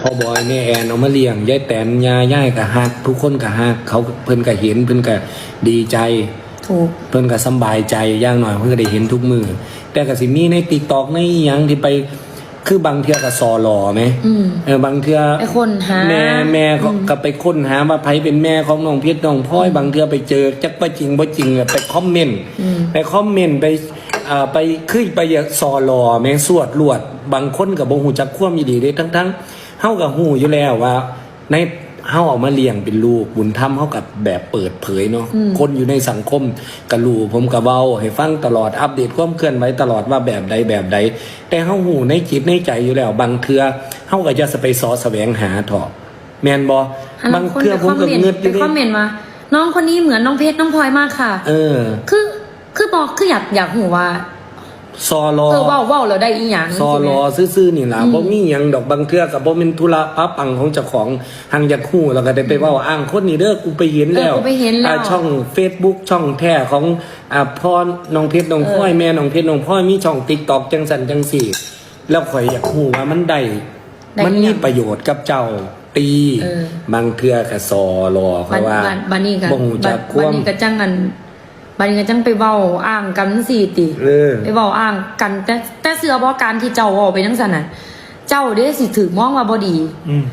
พ่อบอยแม่แอนเอามาเลี้ยงยายแตนยายย่ายก็ฮักทุกคนก็ฮักเขาเพิ่นก็เห็นเพิ่นก็ดีใจ ถูก เพิ่นก็สำบายใจอย่างหน่อยเพิ่นก็ได้เห็นทุกมือแต่ก็สิมีใน TikTok ในอิหยังที่ไปคือบางเทื่อก็ซอหล่อไหมอืมเออบางเทื่อไอคนหาแม่แม่ก็ก็ไปค้นหาว่าไผเป็นแม่ของน้องเพชรน้องพลอย บางเทื่อไปเจอจักว่าจริงบ่จริงอะไปคอมเมนต์อืม ไปคอมเมนต์ไปอ่าไปคือไปอยากซอหล่อแม่สวดลวด บางคนก็บ่ฮู้จักความดีเด้ทั้งๆ เฮาก็ฮู้อยู่แล้วว่า ในเฮาเอามาเลี้ยงเป็นลูกบุญธรรมเฮากับแบบเปิดเผยเนาะคนอยู่ในสังคมก็รู้ผมก็เว้าให้ฟังตลอดอัปเดตความเคลื่อนไหวตลอดว่าแบบใดแบบใด แต่เฮาฮู้ในจิตในใจอยู่แล้ว บางเทื่อเฮาก็จะไปสอแสวงหาเถาะแม่นบ่อันบานั้งนคนเทื่อไปผคมอมก็เมนต์เงือดอไปยู่คอมเมเด้นต์ว่าน้องคนนี้เหมือนน้องเพชรน้องพลอยมากค่ะ เออ คือคือบอกคืออยากอยากหูว่า ซอรอเออเว้าเว้าแล้วได้อีหยังซอรอซื่อๆนี่ล่ะบ่มีหยังดอกบางเทื่อก็บ่แม่นธุระพับปังของเจ้าของหังอยากฮู้แล้วก็ได้ไปเว้าอ้างคนนี้เด้อกูไปเห็นเออแล้วกูไปเห็นแล้ว อ่าช่อง Facebook ช่องแท้ของอ่าพ่อน้องเพชรน้องพลอยแม่น้องเพชรน้องพลอยมีช่อง TikTok จังสันจังสี่ แล้วข่อยอยากฮู้ว่ามันได้ได้มันอีหยัมีงประโยชน์กับเจ้าตีเออ บางเทื่อก็ซอรอเพบันราะว่าบันบันนี้กันบ่ฮู้จักคบัวานมนี้ก็จังกัน บันนี้ก็จังไปเว้าอ้างกันสี่ติเออ ไปเว้าอ้างกัน แต่แต่เสือบ่การที่เจ้าเว้าไปจังซั่นน่ะ เจ้าเด้สิถือมองว่าบ่ดี อืม